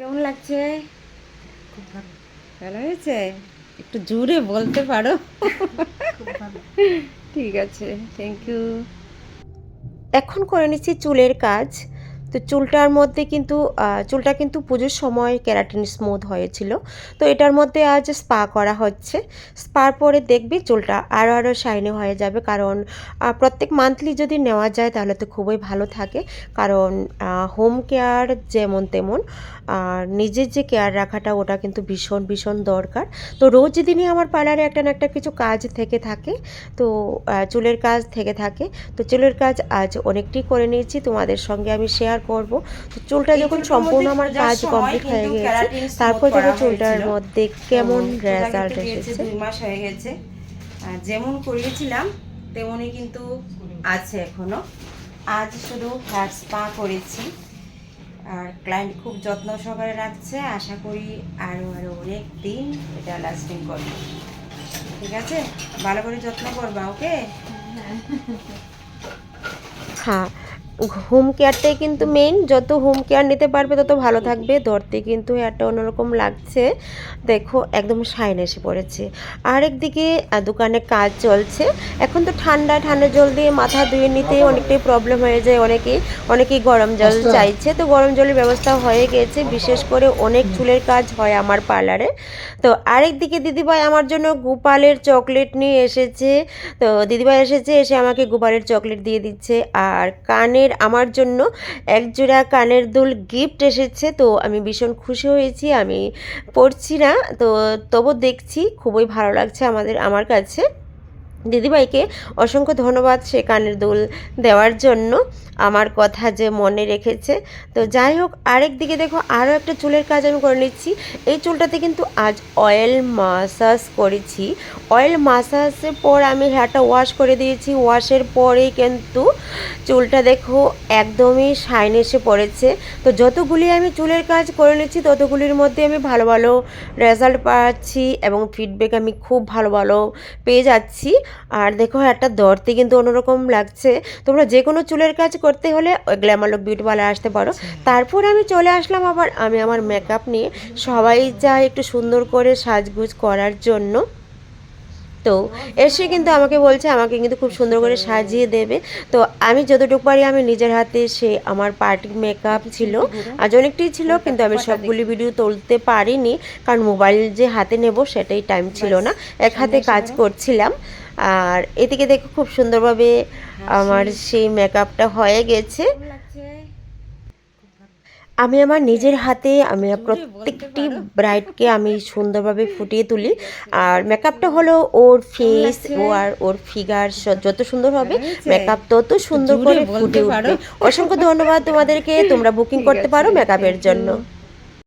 কেমন লাগছে? ভালো। হয়েছে? একটু জোরে বলতে পারো। ঠিক আছে থ্যাংক ইউ এখন করে নিচ্ছি চুলের কাজ। তো চুলটার মধ্যে কিন্তু চুলটা কিন্তু পুজোর সময় ক্যারাটিন স্মুথ হয়েছিল। তো এটার মধ্যে আজ স্পা করা হচ্ছে। স্পার পরে দেখবি চুলটা আরও আরও শাইনি হয়ে যাবে কারণ প্রত্যেক মান্থলি যদি নেওয়া যায় তাহলে তো খুবই ভালো থাকে। কারণ হোম কেয়ার যেমন তেমন আর নিজের যে কেয়ার রাখাটা ওটা কিন্তু ভীষণ ভীষণ দরকার। তো রোজ দিনই আমার পার্লারে একটা না একটা কিছু কাজ থেকে থাকে। তো চুলের কাজ থেকে থাকে। তো চুলের কাজ আজ অনেকটাই করে নিয়েছি। তোমাদের সঙ্গে আমি শেয়ার করব। তো চুলটা যখন সম্পূর্ণ আমার কাজ কমপ্লিট হয়ে গেছে তারপর দেখো চুলটার মধ্যে কেমন রেজাল্ট এসেছে? দুই মাস হয়ে গেছে। আর যেমন করিয়েছিলাম তেমনই কিন্তু আছে এখনও। আজ শুধু হেয়ার স্পা করেছি। আর ক্লায়েন্ট খুব যত্ন সহকারে রাখছে আশা করি আরও আরও অনেক দিন এটা লাস্টিং করবে। ঠিক আছে? ভালো করে যত্ন করবা ওকে? হ্যাঁ। হোম কেয়ারটাই কিন্তু মেইন যত হোম কেয়ার নিতে পারবে তত ভালো থাকবে। ধরতে কিন্তু হেয়ারটা অন্যরকম লাগছে। দেখো একদম শাইন এসে পড়েছে। আর একদিকে দোকানে কাজ চলছে। এখন তো ঠান্ডা ঠান্ডা জল দিয়ে মাথা ধুয়ে নিতে অনেকটাই প্রবলেম হয়ে যায় অনেকেই। অনেকেই গরম জল চাইছে। তো গরম জলের ব্যবস্থা হয়ে গেছে। বিশেষ করে অনেক চুলের কাজ হয় আমার পার্লারে তো আরেক দিকে দিদিভাই আমার জন্য গোপালের চকলেট নিয়ে এসেছে। তো দিদিভাই এসেছে এসে আমাকে গোপালের চকলেট দিয়ে দিচ্ছে। আর কানের আমার জন্য একজোড়া কানের দুল গিফট এসেছে। তো আমি ভীষণ খুশি হয়েছি, আমি পড়ছি না। তো তবু দেখছি, খুবই ভালো লাগছে আমাদের, আমার কাছে। দিদিভাইকে অসংখ্য ধন্যবাদ সে কানের দুল দেওয়ার জন্য। আমার কথা যে মনে রেখেছে। তো যাই হোক, আরেক দিকে দেখো আরও একটা চুলের কাজ আমি করে নিচ্ছি। এই চুলটাতে কিন্তু আজ অয়েল মাসাজ করেছি। অয়েল মাসাজের পর আমি হেয়ারটা ওয়াশ করে দিয়েছি। ওয়াশের পরেই কিন্তু চুলটা দেখো একদমই শাইন এসে পড়েছে। তো যতগুলি আমি চুলের কাজ করে নিচ্ছি, ততগুলির মধ্যে আমি ভালো ভালো রেজাল্ট পাচ্ছি এবং ফিডব্যাক আমি খুব ভালো ভালো পেয়ে যাচ্ছি। আর দেখো একটা দরতে কিন্তু অন্যরকম লাগছে। তোমরা যে কোনো চুলের কাজ করতে হলে গ্ল্যামারলক বিউটি পার্লার আসতে পারো। তারপর আমি চলে আসলাম আবার আমি আমার মেকআপ নিয়ে। সবাই চায় একটু সুন্দর করে সাজগুজ করার জন্য। তো এসে কিন্তু আমাকে বলছে আমাকে কিন্তু খুব সুন্দর করে সাজিয়ে দেবে। তো আমি যতটুকু পারি আমি নিজের হাতে সে আমার পার্টি মেকআপ ছিল। আজ অনেকটাই ছিল কিন্তু আমি সবগুলি ভিডিও তুলতে পারিনি। কারণ মোবাইল যে হাতে নেব সেটাই টাইম ছিল না। এক হাতে কাজ করছিলাম। আর এদিকে দেখো খুব সুন্দরভাবে আমার সেই মেকআপটা হয়ে গেছে। আমি আমার নিজের হাতে আমি প্রত্যেকটি ব্রাইডকে আমি সুন্দরভাবে ফুটিয়ে তুলি। আর মেকআপটা হলো ওর ফেস ও আর ওর ফিগার যত সুন্দর হবে মেকআপ তত সুন্দর করে ফুটে উঠবে। অসংখ্য ধন্যবাদ তোমাদেরকে। তোমরা বুকিং করতে পারো মেকআপের জন্য।